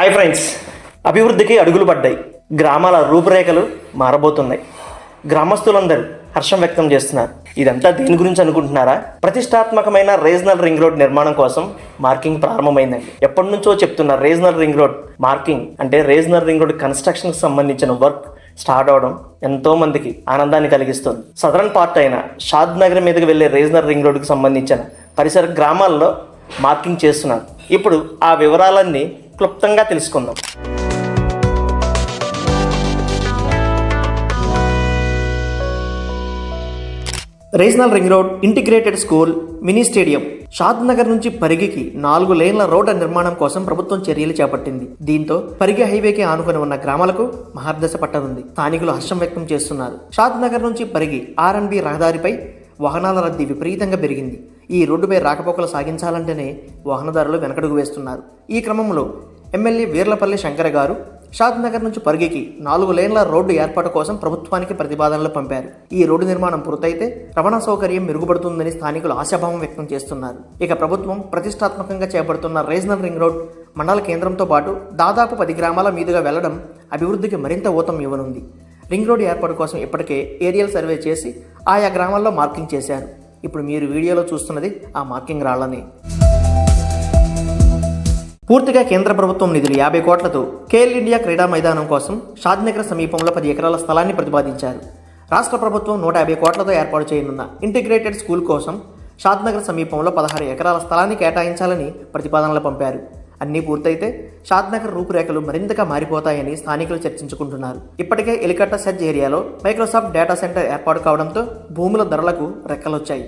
Hi friends అభివృద్ధికి అడుగులు పడ్డాయి. గ్రామాల రూపురేఖలు మారబోతున్నాయి. గ్రామస్తులందరూ హర్షం వ్యక్తం చేస్తున్నారు. ఇదంతా దేని గురించి అనుకుంటున్నారా? ప్రతిష్టాత్మకమైన రీజనల్ రింగ్ రోడ్ నిర్మాణం కోసం మార్కింగ్ ప్రారంభమైందండి. ఎప్పటి నుంచో చెప్తున్న రీజనల్ రింగ్ రోడ్ మార్కింగ్ అంటే రీజనల్ రింగ్ రోడ్ కన్స్ట్రక్షన్కి సంబంధించిన వర్క్ స్టార్ట్ అవడం ఎంతో మందికి ఆనందాన్ని కలిగిస్తుంది. సదరన్ పార్ట్ అయిన షాద్ నగర్ మీదకి వెళ్ళే రీజనల్ రింగ్ రోడ్కి సంబంధించిన పరిసర గ్రామాల్లో మార్కింగ్ చేస్తున్నారు. ఇప్పుడు ఆ వివరాలన్నీ క్లుప్తంగా తెలుసుకుందాం. Regional ring road integrated school mini stadium Shadnagar నుంచి పరిగికి నాలుగు లేన్ల రోడ్ల నిర్మాణం కోసం ప్రభుత్వం చర్యలు చేపట్టింది. దీంతో పరిగి హైవేకి ఆనుకొని ఉన్న గ్రామాలకు మహర్దశ పట్టనుంది. స్థానికులు హర్షం వ్యక్తం చేస్తున్నారు. షాద్ నగర్ నుంచి పరిగి ఆర్ఎన్బి రహదారిపై వాహనాల రద్దీ విపరీతంగా పెరిగింది. ఈ రోడ్డుపై రాకపోకలు సాగించాలంటేనే వాహనదారులు వెనకడుగు వేస్తున్నారు. ఈ క్రమంలో ఎమ్మెల్యే వీర్లపల్లి శంకర గారు షాద్ నగర్ నుంచి పరిగికి నాలుగు లేన్ల రోడ్డు ఏర్పాటు కోసం ప్రభుత్వానికి ప్రతిపాదనలు పంపారు. ఈ రోడ్డు నిర్మాణం పూర్తయితే రవాణా సౌకర్యం మెరుగుపడుతుందని స్థానికులు ఆశాభావం వ్యక్తం చేస్తున్నారు. ఇక ప్రభుత్వం ప్రతిష్టాత్మకంగా చేపడుతున్న రీజనల్ రింగ్ రోడ్ మండల కేంద్రంతో పాటు దాదాపు పది గ్రామాల మీదుగా వెళ్ళడం అభివృద్ధికి మరింత ఊతం ఇవ్వనుంది. రింగ్ రోడ్ ఏర్పాటు కోసం ఇప్పటికే ఏరియల్ సర్వే చేసి ఆయా గ్రామాల్లో మార్కింగ్ చేశారు. ఇప్పుడు మీరు వీడియోలో చూస్తున్నది ఆ మార్కింగ్ రాళ్ళని. పూర్తిగా కేంద్ర ప్రభుత్వం నిధులు యాభై కోట్లతో కేల్ ఇండియా క్రీడా మైదానం కోసం షాద్నగర్ సమీపంలో పది ఎకరాల స్థలాన్ని ప్రతిపాదించారు. రాష్ట్ర ప్రభుత్వం నూట యాభై కోట్లతో ఏర్పాటు చేయనున్న ఇంటిగ్రేటెడ్ స్కూల్ కోసం షాద్నగర్ సమీపంలో పదహారు ఎకరాల స్థలాన్ని కేటాయించాలని ప్రతిపాదనలు పంపారు. అన్నీ పూర్తయితే షాద్నగర్ రూపురేఖలు మరింతగా మారిపోతాయని స్థానికులు చర్చించుకుంటున్నారు. ఇప్పటికే ఎలికట్ట సెర్చ్ ఏరియాలో మైక్రోసాఫ్ట్ డేటా సెంటర్ ఏర్పాటు కావడంతో భూముల ధరలకు రెక్కలొచ్చాయి.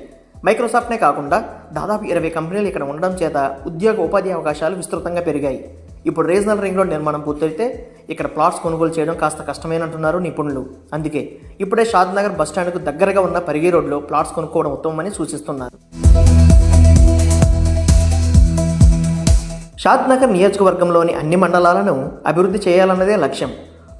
మైక్రోసాఫ్ట్నే కాకుండా దాదాపు ఇరవై కంపెనీలు ఇక్కడ ఉండడం చేత ఉద్యోగ ఉపాధి అవకాశాలు విస్తృతంగా పెరిగాయి. ఇప్పుడు రీజనల్ రింగ్ రోడ్ నిర్మాణం పూర్తయితే ఇక్కడ ప్లాట్స్ కొనుగోలు చేయడం కాస్త కష్టమేనంటున్నారు నిపుణులు. అందుకే ఇప్పుడే షాద్ నగర్ బస్టాండ్కు దగ్గరగా ఉన్న పరిగి రోడ్లో ప్లాట్స్ కొనుక్కోవడం ఉత్తమమని సూచిస్తున్నారు. షాద్నగర్ నియోజకవర్గంలోని అన్ని మండలాలను అభివృద్ధి చేయాలన్నదే లక్ష్యం.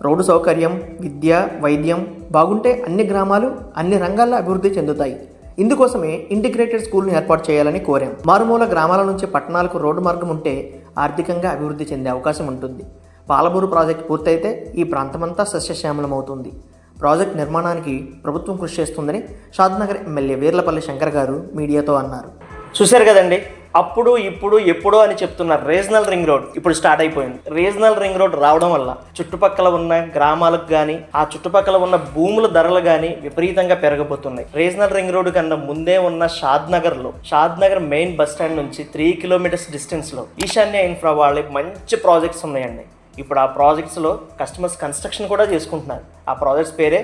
రోడ్డు సౌకర్యం విద్య వైద్యం బాగుంటే అన్ని గ్రామాలు అన్ని రంగాల్లో అభివృద్ధి చెందుతాయి. ఇందుకోసమే ఇంటిగ్రేటెడ్ స్కూల్ను ఏర్పాటు చేయాలని కోరాం. మారుమూల గ్రామాల నుంచి పట్టణాలకు రోడ్డు మార్గం ఉంటే ఆర్థికంగా అభివృద్ధి చెందే అవకాశం ఉంటుంది. పాలమూరు ప్రాజెక్టు పూర్తయితే ఈ ప్రాంతమంతా సస్యశ్యామలమవుతుంది. ప్రాజెక్ట్ నిర్మాణానికి ప్రభుత్వం కృషి చేస్తుందని షాద్నగర్ ఎమ్మెల్యే వీర్లపల్లి శంకర్ గారు మీడియాతో అన్నారు. చూశారు కదండి? అప్పుడు ఇప్పుడు ఎప్పుడు అని చెప్తున్న రీజనల్ రింగ్ రోడ్ ఇప్పుడు స్టార్ట్ అయిపోయింది. రీజనల్ రింగ్ రోడ్ రావడం వల్ల చుట్టుపక్కల ఉన్న గ్రామాలకు కానీ ఆ చుట్టుపక్కల ఉన్న భూముల ధరలు కానీ విపరీతంగా పెరగబోతున్నాయి. రీజనల్ రింగ్ రోడ్ కన్నా ముందే ఉన్న షాద్ నగర్లో Shadnagar main bus stand నుంచి త్రీ కిలోమీటర్స్ డిస్టెన్స్లో ఈశాన్య ఇన్ఫ్రా వాళ్ళకి మంచి ప్రాజెక్ట్స్ ఉన్నాయండి. ఇప్పుడు ఆ ప్రాజెక్ట్స్లో కస్టమర్స్ కన్స్ట్రక్షన్ కూడా చేసుకుంటున్నారు. ఆ ప్రాజెక్ట్స్ పేరే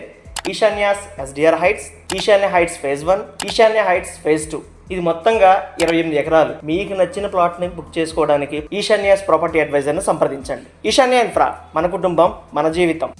ఈశాన్యాస్ SDR heights Eeshanya heights phase one Eeshanya heights phase two. ఇది మొత్తంగా ఇరవై ఎనిమిది ఎకరాలు. మీకు నచ్చిన ప్లాట్ని బుక్ చేసుకోవడానికి ఈశాన్యాస్ ప్రాపర్టీ అడ్వైజర్ని సంప్రదించండి. ఈశాన్య ఇన్ఫ్రా మన కుటుంబం మన జీవితం.